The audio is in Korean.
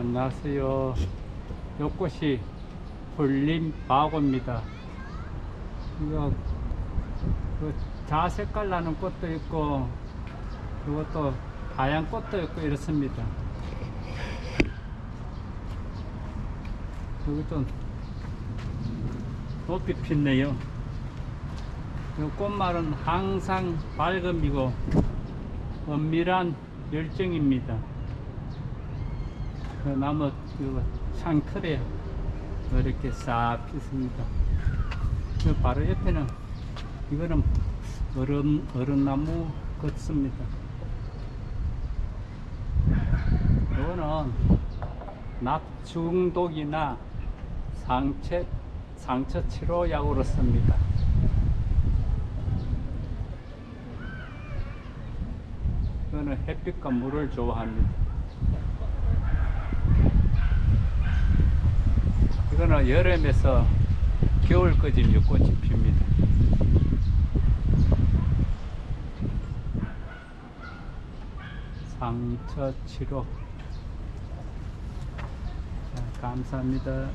안녕하세요. 요 꽃이 불림 바고입니다. 이거 그 자색깔 나는 꽃도 있고 그것도 하얀 꽃도 있고 이렇습니다. 여기 좀 높이 폈네요. 이 꽃말은 항상 밝음이고 은밀한 열정입니다. 그 나무 그 창틀에 이렇게 싹 피습니다. 그 바로 옆에는 이거는 어른 어른나무 같습니다. 이거는 납중독이나 상처 상처 치료 약으로 씁니다. 이거는 햇빛과 물을 좋아합니다. 이거는 여름에서 겨울까지 이 꽃이 핍니다. 상처 치료. 자, 감사합니다.